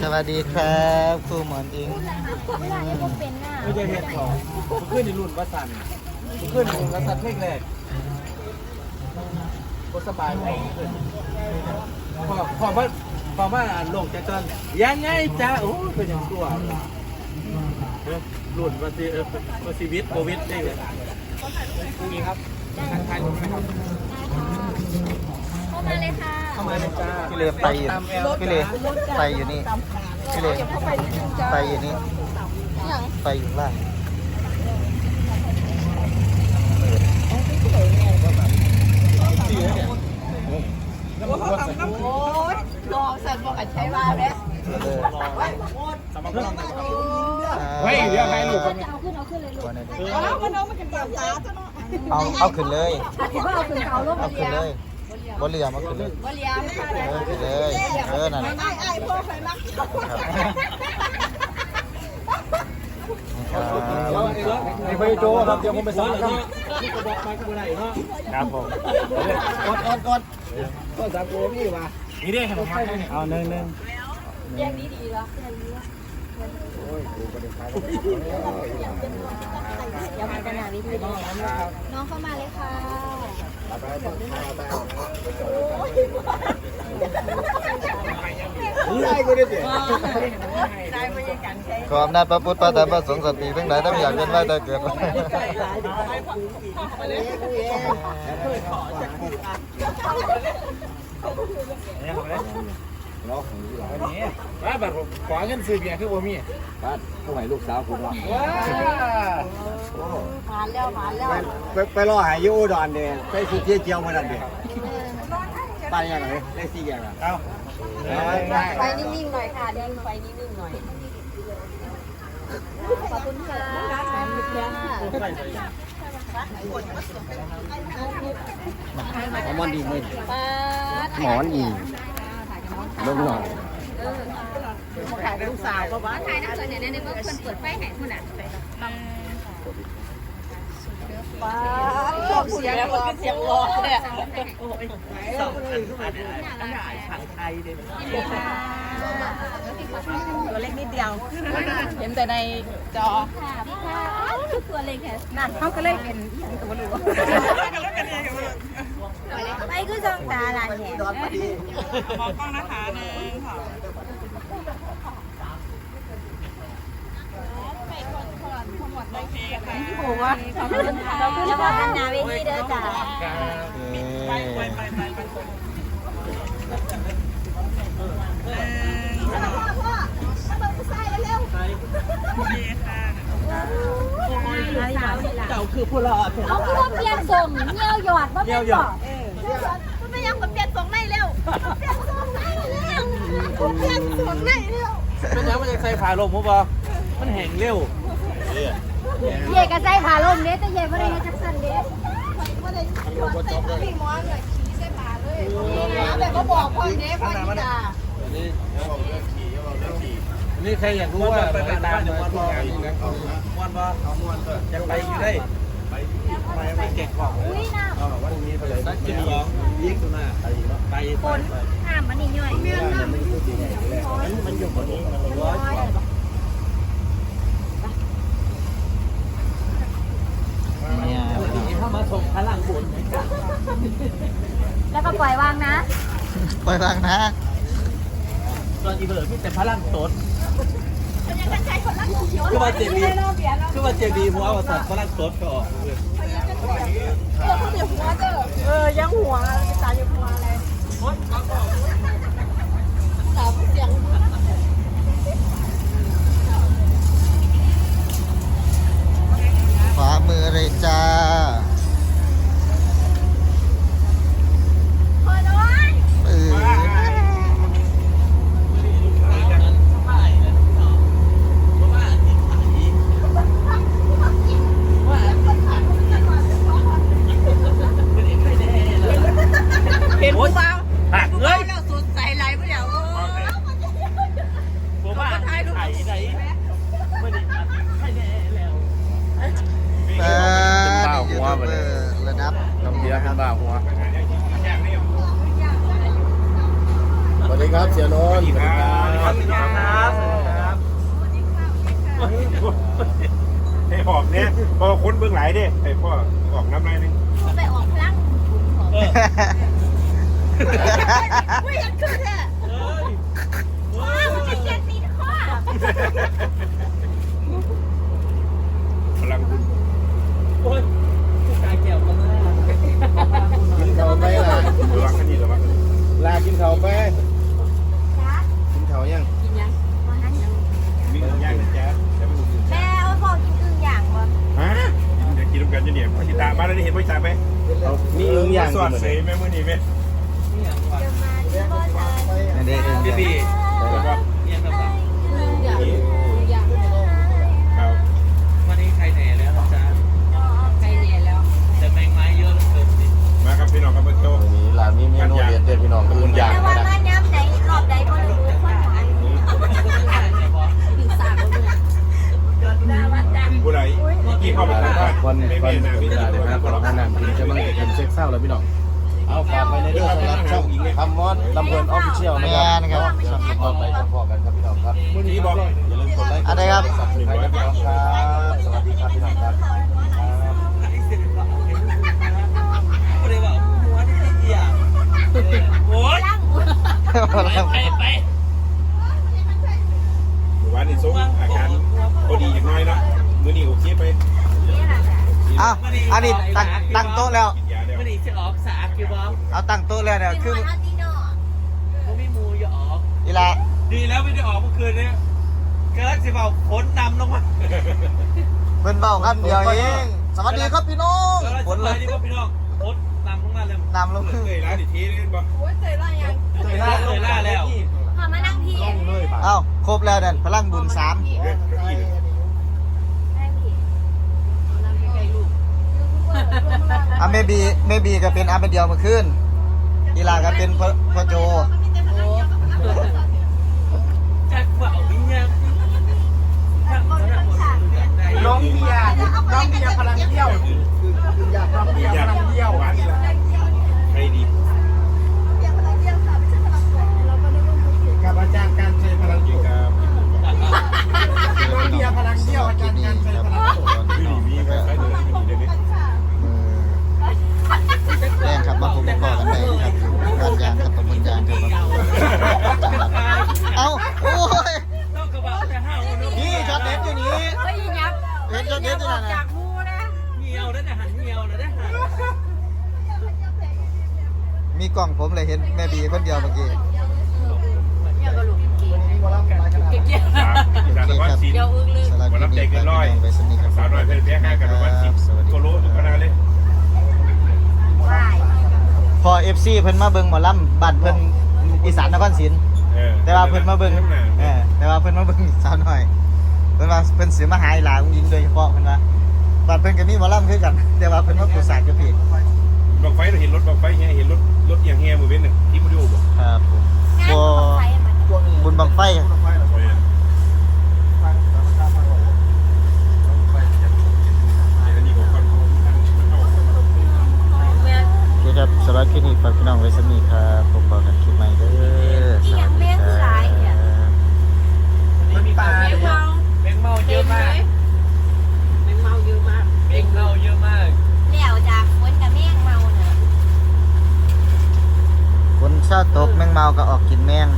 สวัสดีครับครูหมอนอิงไม่ได้เป็นน่ะไม่ใช่เฮ็ดของขึ้นในรุ่นวัสันขึ้นในรุ่นวัสันเพลงแรกก็สบายเลยขึ้นพอพอว่าพอว่าอ่านลงจากตอนยังไงจ้าโอ้เป็นอย่างตัวรุ่นวัสิเออวัสิวิทย์โควิดได้เลยนี่ครับทักทายผมไหมครับ เข้ามาเลยค่ะเข้ามาเลยจ้าพี่เลไปอยู่พี่เลไปอยู่นี่พี่เลไปอยู่นี่ไปอยู่ล่างโอ้ยลองสั่นบอกอันใช้ว่าแม่เออเฮ้ยเดี๋ยวให้ลูกจะเอาขึ้นเอาขึ้นเลยลูกก่อนหน้านี้อ๋อมันน้องมันกันเดียวตาจ้ะเนาะเอาเอาขึ้นเลยถือว่าเอาขึ้นเอาลง เอาขึ้นเลยบ่เรือมาขึ้นเลยบ่เลี้ยงค่ะเออขึ้นเลยเออนั่นไอ้ไอ้พ่อใครมักครับไอ้ไปโจครับเดี๋ยวผมไปสอนครับนี่ก็บอกไปก็บ่ได้เนาะครับผมกดกดกดก็สามโกพี่ว่ะนี่ได้ครับเอาหนึ่งหนึ่งแยกนี้ดีเหรอเดี๋ยวมันจะหนาวิธีน้องเข้ามาเลยค่ะ ได้ก็ได้สิได้ไม่ยังกันใช้ขออำนาจพระพุทธพระธรรมพระสงฆ์สัตย์ทั้งหลายทั้งอยากเป็นว่าแต่เกิดมา ว่าแบบขอเงินซื้อเบียร์คือบ่มีบ้านผู้ใหม่ลูกสาวผมว่าว้าผ่านแล้วผ่านแล้วไปไปรอหายยูดอนเดยไปสุดที่เจียวมาดันเดยไปยังไงได้สี่อย่างอะเอาไฟนิ่งๆหน่อยค่ะนิ่งไฟนิ่งๆหน่อยขอบคุณค่ะหมอนดีไหมป้าหมอนดี ลงหน่อยขายลูกสาวก็ว่าถ่ายน้ำเสนอในเมื่อคนเปิดไฟแห่งคุณอะ ป้าชอบเสียงรอเสียงรอเนี่ยโอ้ยสองอันอันอันผังไทยเด็ดตัวเล็กนิดเดียว เห็นแต่ในจอค่ะตัวเล็กแค่นั่นเขาก็เลยเป็นตัวรู้ไปคือจองตาลานแหงมองกล้องนะคะหนึ่งค่ะ โอ้ว่าขอบคุณค่ะแล้วก็ทันนาเวทีเด้อจ้าเจ้าคือผู้รอดเอาคือว่าเปลี่ยนส่งเงี้ยวหยอดว่าเป็นบอกไม่ยังมาเปลี่ยนสองในเร็วเปลี่ยนสองในเร็วเปลี่ยนสองในเร็วเป็นยังมันจะใส่ผ้าลมมั้บ่มันแห้งเร็ว เย่ก็ใส่ขาล่มเด้แต่เย่บ่ได้ให้จักสันเด้ยอมใส่ผ้าพี่มอนเลยขี่ใส่ผ้าเลยนะแบบก็บอกพ่อเด้พ่อจีดานี่ใครอยากรู้ว่าไปตามมาทุกงานนี่นะมวนบ่เอามวนจะไปอยู่ได้ไปไปไปเก็บของอุ้ยวันนี้ไปเลยนักกินของยิ่งตัวหน้าไปไปฝนน้ำมันนี่ย่อยมันอยู่บนนี้มันร้อยกว่า เนี่ยถ้ามาส่งพลังบุญแล้วก็ปล่อยวางนะ ปล่อยบางนะตอนอีเบิร์ดมีแต่พลังตนคือว่าเจบีคือว่าเจบีหัวว่าสัตว์พลังตนก็ออกเออยังหัวตาอยู่หัวอะไรสาวเสียง ขวามือเลยจ้า พอน้อย เออ เห็นผู้เบา หัก ผู้ เล เบาย แล้วสุดใสไหลไปแล้ว ผมว่าไอ้ไหนไม่ได้ให้แน่แล้ว เออนี่ยูทูบเบอร์ระดับ น้ำเบียร์เป็นบ้าหัวสวัสดีครับเสียโนนท์สวัสดีครับ วัสดีครับให้หอกเนี่ย พอคนเบื้องหลายเด้ให้พ่อออกน้ำลายนึงไปออกพลังไม่อยากขึ้นอะว้าวมันจะเจ็บตีนข้อพลังบุญ กินเขาไปล่ะ ระวังกันดีระวังกันดี ลากินเขาไปกินเขายัง มีอึ่งย่างนะจ๊ะแต่ไม่อึ่ง แม่เอาพอกินอึ่งอย่างวะ ฮะเดี๋ยวกินร่วมกันจะเนี่ยพอชิตามาแล้วได้เห็นพอชิตาไหม มีอึงอย่างสกิวัสนดีแม่มือนี่ไหมเดี๋ยวมาที่บ้านเลยนั่นเองเองดีแล้วก็อย่างครับวันนี้ใครแหน่แล้วจ๊ะใครเนี่ยแล้ว แต่แมงไม้เยอะเหลือเกินสิมาครับพี่น้องครับมาโชว์วันนี้ร้านมีเมนูเด็ด นะแม่ครับนะครับช่องติดต่อไปเฉพาะกันครับพี่น้องครับนี่บอกอย่าลืมกดไลค์อะไรครับสับสไครต์กันพี่น้องครับสวัสดีครับพี่น้องครับครับก็เลยบอกหัวที่เดียวโอ้ยไปไปหมู่บ้านนี่ซุ้มอาการพอดีอย่างน้อยนะมือนี่โอเคไปอ้าวอันนี้ตั้งตั้งโต๊ะแล้วกินยาแล้วไม่ได้จะออกสากอยู่บ้างเอาตั้งโต๊ะแล้วเนี่ยคือก็ไม่มูอย่า ออกอีลาดีแล้วไม่ได้ออกเมื่อคืนนี้เกิดสิเบาขนนำลงมาเพิ่นเบาคำเดียวเองสวัสดีครับพี่น้องก็เลยฝสนเลบายยดีว่าพี่น้องขนนำลงมาเลยนำลงเคยร้านอีกทีนึงบ่เคยล่าเลยล่าแล้วพอมานั่งพี่เอ้าครบแล้วเด่นพลังบุญสามเรื่องเก้าอี้หนึ่งอะเมบีเมบีก็เป็นอาเป็นเดียวเมื่อคืนอีลาก็เป็นพ่อพ่อโจจักเบาอีเงี้ย น้องเบียร์น้องเบียร์พลังเที่ยว มีกล้องผมเลยเห็นแม่บีคนเดียวเมื่อกี้เนี่ยก็ลูกเก่งสามสามวันสิบเดี๋ยวอึ้งลืมสำหรับวันคลิรับปใจเกินร้อยไปสนิทกับสาวน้อยเพลินแพ้ห้ากันวันสิบสวัสดีโกคโลรับทุกคณะเลยพอเอฟซีเพิ่นมาเบิ่งหมอลำบ้านเพิ่นอีสานนครศรีเออแต่ว่าเพิ่นมาเบิ่งแต่ว่าเพิ่นมาเบิ่งสาวน้อยเพิ่นว่าเพิ่นสิมาหาอีหลาอุ้งยิงโดยเฉพาะเพิ่นว่าบ้านเพิ่นก็มีหมอลำคือกัน แต่ว่าเพิ่นมาปรึกษากับพี่ บังไฟเราเห็นรถบังไฟเฮียเห็นรถรถอย่างเฮียมือเว้นหนึ่งที่มาดูบ่ครับผมงบบุญบังไฟครับสำหรับคลิปนี้ฝากพี่น้องไว้สักนิดครับผบกันคลิปใหม่เด้อาก็ออกกินแมง